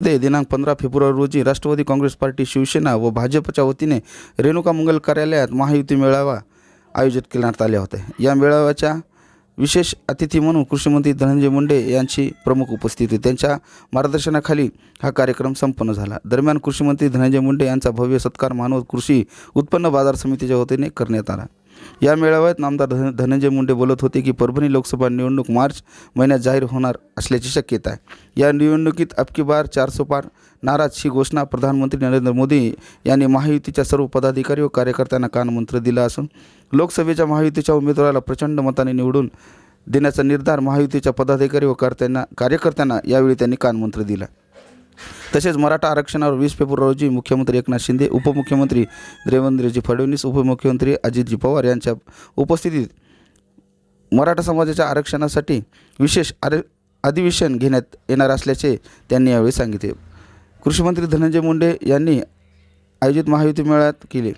ते दिनांक पंधरा फेब्रुवारी रोजी राष्ट्रवादी काँग्रेस पार्टी शिवसेना व भाजपच्या वतीने रेणुका मंगल कार्यालयात महायुती मेळावा आयोजित करण्यात आले होते. या मेळाव्याच्या विशेष अतिथी म्हणून कृषीमंत्री धनंजय मुंडे यांची प्रमुख उपस्थिती. त्यांच्या मार्गदर्शनाखाली हा कार्यक्रम संपन्न झाला. दरम्यान कृषीमंत्री धनंजय मुंडे यांचा भव्य सत्कार मानवत कृषी उत्पन्न बाजार समितीच्या वतीने करण्यात आला. या मेळाव्यात नामदार धन धनंजय मुंडे बोलत होते की परभणी लोकसभा निवडणूक मार्च महिन्यात जाहीर होणार असल्याची शक्यता आहे. या निवडणुकीत अबकी बार चारसो पार नाराज ही घोषणा प्रधानमंत्री नरेंद्र मोदी यांनी महायुतीच्या सर्व पदाधिकारी व कार्यकर्त्यांना कानमंत्र दिला असून लोकसभेच्या महायुतीच्या उमेदवाराला प्रचंड मताने निवडून देण्याचा निर्धार महायुतीच्या पदाधिकारी व कर्त्यांना कार्यकर्त्यांना यावेळी त्यांनी कानमंत्र दिला. तसेच मराठा आरक्षणावर वीस फेब्रुवारी रोजी मुख्यमंत्री एकनाथ शिंदे उपमुख्यमंत्री देवेंद्रजी फडणवीस उपमुख्यमंत्री अजितजी पवार यांच्या उपस्थितीत मराठा समाजाच्या आरक्षणासाठी विशेष आर अधिवेशन घेण्यात येणार असल्याचे त्यांनी यावेळी सांगितले. कृषीमंत्री धनंजय मुंडे यांनी आयोजित महायुती मेळाव्यात केले.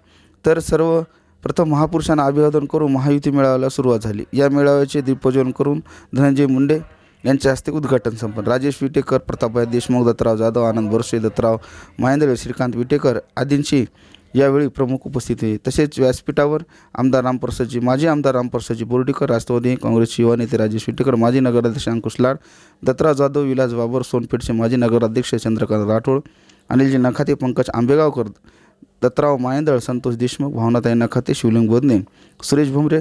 तर सर्व प्रथम महापुरुषांना अभिवादन करून महायुती मेळाव्याला सुरुवात झाली. या मेळाव्याचे दीपपूजन करून धनंजय मुंडे यांच्या हस्ते उद्घाटन संपन्न. राजेश विटेकर प्रतापभाई देशमुख दत्तराव जाधव आनंद बरसे दत्तराव महेंद्र श्रीकांत विटेकर आदींची यावेळी प्रमुख उपस्थिती आहे तसेच व्यासपीठावर आमदार रामप्रसादजी माजी आमदार रामप्रसादजी बोर्डीकर राष्ट्रवादी काँग्रेसचे युवा नेते राजेश विटेकर माजी नगराध्यक्ष अंकुश लाड दत्तराव जाधव विलास बाबर सोनपेठचे माजी नगराध्यक्ष चंद्रकांत राठोड अनिलजी नखाते पंकज आंबेगावकर दत्तराव मायंदळ संतोष देशमुख भावनाताई नखाते शिवलिंग बोधने सुरेश भुमरे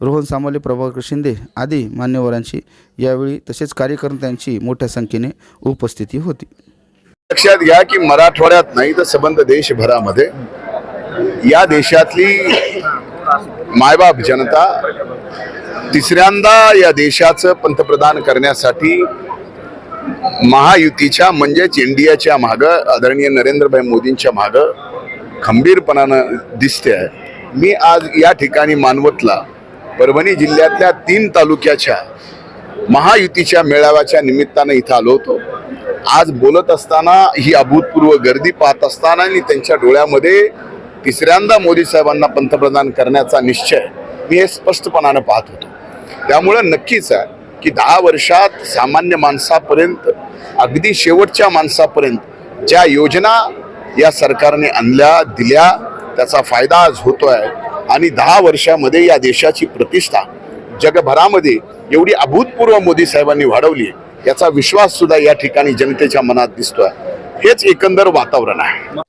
रोहन सामोले प्रभाकर शिंदे आदी मान्यवरांची यावेळी तसेच कार्यकर्त्यांची मोठ्या संख्येने उपस्थिती होती. लक्षात घ्या की मराठवाड्यात नाही तर संबंध देशभरामध्ये. या देशातली मायबाप जनता तिसऱ्यांदा या देशाचं पंतप्रधान करण्यासाठी महायुतीच्या म्हणजेच इंडियाच्या मागं आदरणीय नरेंद्रभाई मोदींच्या मागं खंबीरपणानं दिसते आहे. मी आज या ठिकाणी मानवतला परभणी जिल्ह्यातल्या तीन तालुक्याच्या महायुतीच्या मेळाव्याच्या निमित्तानं इथं आलो होतो. आज बोलत असताना ही अभूतपूर्व गर्दी पाहत असताना आणि त्यांच्या डोळ्यामध्ये तिसऱ्यांदा मोदी साहेबांना पंतप्रधान करण्याचा निश्चय मी हे स्पष्टपणानं पाहत होतो. त्यामुळं नक्कीच आहे की दहा वर्षात सामान्य माणसापर्यंत अगदी शेवटच्या माणसापर्यंत ज्या योजना या सरकारने आणल्या दिल्या त्याचा फायदा आज होतो आहे आणि दहा वर्षामध्ये या देशाची प्रतिष्ठा जगभरामध्ये एवढी अभूतपूर्व मोदी साहेबांनी वाढवली याचा विश्वास सुद्धा या ठिकाणी जनतेच्या मनात दिसतोय. हेच एकंदर वातावरण आहे.